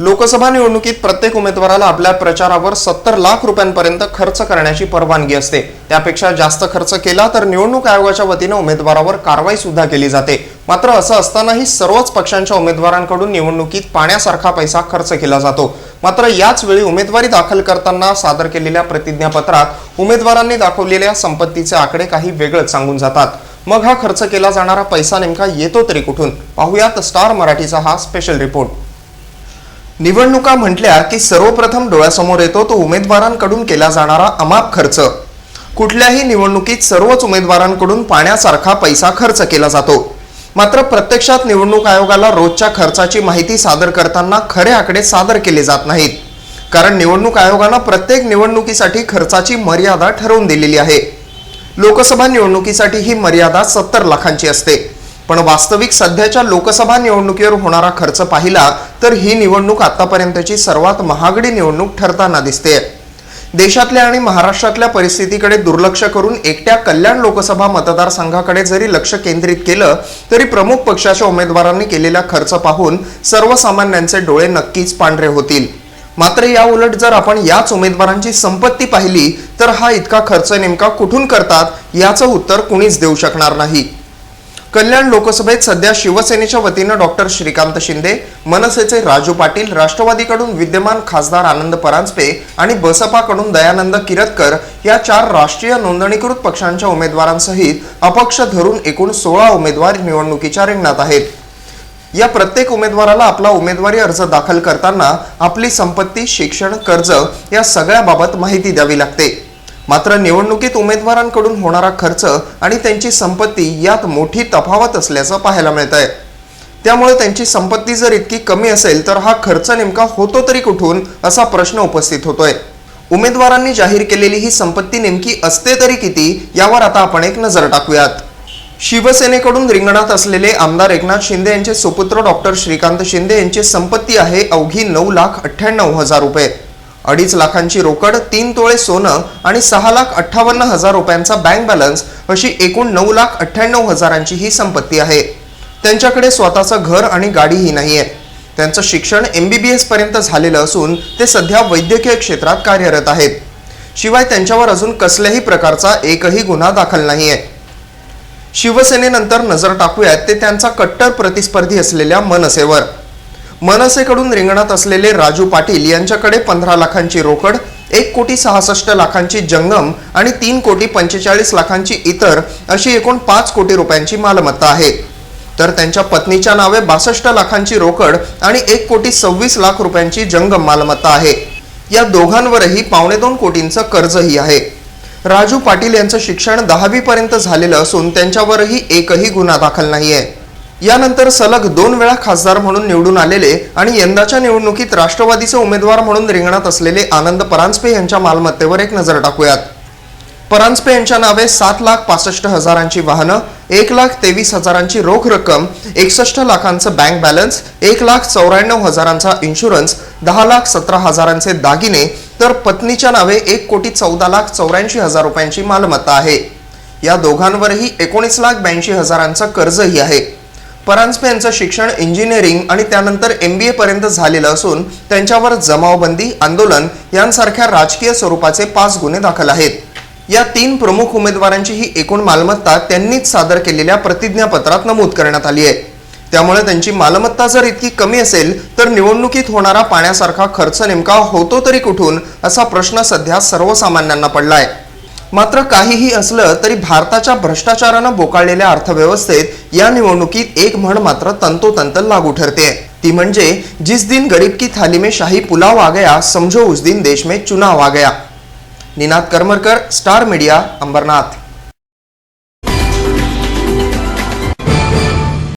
लोकसभा निवडणुकीत प्रत्येक उमेदवाराला आपल्या प्रचारावर सत्तर लाख रुपयांपर्यंत खर्च करण्याची परवानगी असते. त्यापेक्षा जास्त खर्च केला तर निवडणूक आयोगाच्या वतीनं उमेदवारावर कारवाई सुद्धा केली जाते. मात्र असं असतानाही सर्वच पक्षांच्या उमेदवारांकडून निवडणुकीत पाण्यासारखा पैसा खर्च केला जातो. मात्र याच वेळी उमेदवारी दाखल करताना सादर केलेल्या प्रतिज्ञापत्रात उमेदवारांनी दाखवलेल्या संपत्तीचे आकडे काही वेगळंच सांगून जातात. मग हा खर्च केला जाणारा पैसा नेमका येतो तरी कुठून? पाहुयात स्टार मराठीचा हा स्पेशल रिपोर्ट निवडणुका म्हटल्या की सर्वप्रथम डोळ्यासमोर येतो तो उमेदवारांकडून केला जाणारा अमाप खर्च. कुठल्याही निवडणुकीत सर्वच उमेदवारांकडून पाण्यासारखा पैसा खर्च केला जातो. मात्र प्रत्यक्षात निवडणूक आयोगाला रोजच्या खर्चाची माहिती सादर करताना खरे आकडे सादर केले जात नाहीत. कारण निवडणूक आयोगानं प्रत्येक निवडणुकीसाठी खर्चाची मर्यादा ठरवून दिलेली आहे. लोकसभा निवडणुकीसाठी ही मर्यादा सत्तर लाखांची असते. पण वास्तविक सध्याच्या लोकसभा निवडणुकीवर होणारा खर्च पाहिला तर ही निवडणूक आतापर्यंतची सर्वात महागडी निवडणूक ठरताना दिसते. देशातल्या आणि महाराष्ट्रातल्या परिस्थितीकडे दुर्लक्ष करून एकट्या कल्याण लोकसभा मतदारसंघाकडे जरी लक्ष केंद्रित केलं तरी प्रमुख पक्षाच्या उमेदवारांनी केलेला खर्च पाहून सर्वसामान्यांचे डोळे नक्कीच पांढरे होतील. मात्र या उलट जर आपण याच उमेदवारांची संपत्ती पाहिली तर हा इतका खर्च नेमका कुठून करतात याचं उत्तर कुणीच देऊ शकणार नाही. कल्याण लोकसभेत सध्या शिवसेनेच्या वतीनं डॉक्टर श्रीकांत शिंदे मनसेचे राजू पाटील राष्ट्रवादीकडून विद्यमान खासदार आनंद परांजपे आणि बसपाकडून दयानंद किरतकर या चार राष्ट्रीय नोंदणीकृत पक्षांच्या उमेदवारांसहित अपक्ष धरून एकूण सोळा उमेदवार निवडणुकीच्या रिंगणात आहेत. या प्रत्येक उमेदवाराला आपला उमेदवारी अर्ज दाखल करताना आपली संपत्ती शिक्षण कर्ज या सगळ्याबाबत माहिती द्यावी लागते. मात्र निवडणुकीत उमेदवारांकडून होणारा खर्च आणि त्यांची संपत्ती यात मोठी तफावत असल्याचं पाहायला मिळत आहे त्यामुळे त्यांची संपत्ती जर इतकी कमी असेल तर हा खर्च नेमका होतो तरी कुठून असा प्रश्न उपस्थित होतोय. उमेदवारांनी जाहीर केलेली ही संपत्ती नेमकी असते तरी किती यावर आता आपण एक नजर टाकूयात. शिवसेनेकडून रिंगणात असलेले आमदार एकनाथ शिंदे यांचे सुपुत्र डॉक्टर श्रीकांत शिंदे यांची संपत्ती आहे अवघी नऊ लाख अठ्ठ्याण्णव हजार रुपये. अडीच लाखांची रोकड तीन तोळे सोनं आणि सहा लाख अठ्ठावन्न हजार रुपयांचा बँक बॅलन्स अशी एकूण नऊ लाख अठ्ठ्याण्णव हजारांची ही संपत्ती आहे. त्यांच्याकडे स्वतःचं घर आणि गाडीही नाहीये. त्यांचं शिक्षण एम बी बी एस पर्यंत झालेलं असून ते सध्या वैद्यकीय क्षेत्रात कार्यरत आहेत. शिवाय त्यांच्यावर अजून कसल्याही प्रकारचा एकही गुन्हा दाखल नाहीये. शिवसेनेनंतर नजर टाकूयात ते त्यांचा कट्टर प्रतिस्पर्धी असलेल्या मनसेवर. मनसेकडून रिंगणात असलेले राजू पाटील यांच्याकडे पंधरा लाखांची रोकड एक कोटी सहासष्ट लाखांची जंगम आणि तीन कोटी पंचेचाळीस लाखांची इतर अशी एकूण पाच कोटी रुपयांची मालमत्ता आहे. तर त्यांच्या पत्नीच्या नावे बासष्ट लाखांची रोकड आणि एक कोटी सव्वीस लाख रुपयांची जंगम मालमत्ता आहे. या दोघांवरही पावणे दोन कोटींचं कर्जही आहे. राजू पाटील यांचं शिक्षण दहावी पर्यंत झालेलं असून त्यांच्यावरही एकही गुन्हा दाखल नाहीये. यानंतर सलग दोन वेळा खासदार म्हणून निवडून आलेले आणि यंदाच्या निवडणुकीत राष्ट्रवादीचे उमेदवार म्हणून रिंगणात असलेले आनंद परांजपे यांच्या मालमत्तेवर एक नजर टाकूयात. परांजपे यांच्या नावे सात लाख पासष्ट हजारांची वाहनं एक लाख तेवीस हजारांची रोख रक्कम एकसष्ट लाखांचं बँक बॅलन्स एक लाख चौऱ्याण्णव हजारांचा इन्शुरन्स दहा लाख सतरा हजारांचे दागिने तर पत्नीच्या नावे एक कोटी चौदा लाख चौऱ्याऐंशी हजार रुपयांची मालमत्ता आहे. या दोघांवरही एकोणीस लाख ब्याऐंशी हजारांचं कर्जही आहे. परांजपे यांचं शिक्षण इंजिनिअरिंग आणि त्यानंतर एम बी एपर्यंत पर्यंत झालेलं असून त्यांच्यावर जमावबंदी आंदोलन यांसारख्या राजकीय स्वरूपाचे पाच गुन्हे दाखल आहेत. या तीन प्रमुख उमेदवारांची ही एकूण मालमत्ता त्यांनीच सादर केलेल्या प्रतिज्ञापत्रात नमूद करण्यात आली आहे. त्यामुळे त्यांची मालमत्ता जर इतकी कमी असेल तर निवडणुकीत होणारा पाण्यासारखा खर्च नेमका होतो तरी कुठून? असा प्रश्न सध्या सर्वसामान्यांना पडला आहे मात्र काहीही असलं तरी भारताच्या भ्रष्टाचारानं बोकाळलेल्या अर्थव्यवस्थेत या निवडणुकीत एक म्हण मात्र तंतोतंत लागू ठरते. ती म्हणजे जिस दिन गरीब की थाली में शाही पुलाव आ गया समझो उस दिन देश में चुनाव आ गया. Ninad Karmarkar star media Ambarnath.